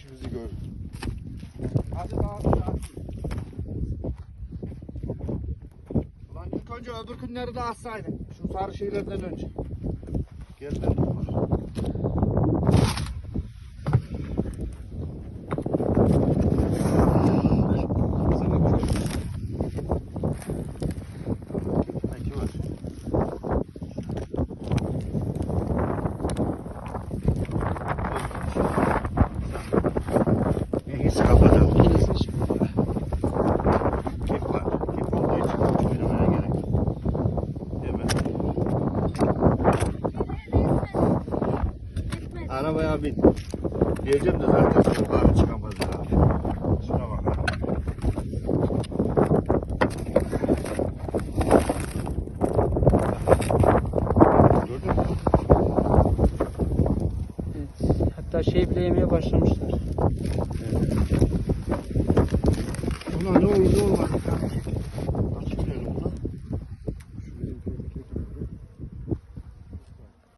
işimizi görür. Hadi daha daha. Ulan ilk önce öbür günleri de assaydın. Şu sarı şeylerden önce. Arabaya bin. Diyeceğim de zaten yukarı çıkamazlar abi. Şuna bak. Gördün mü? Evet. Hatta şey bile yemeye başlamışlar. Buna ne olur ne olmaz.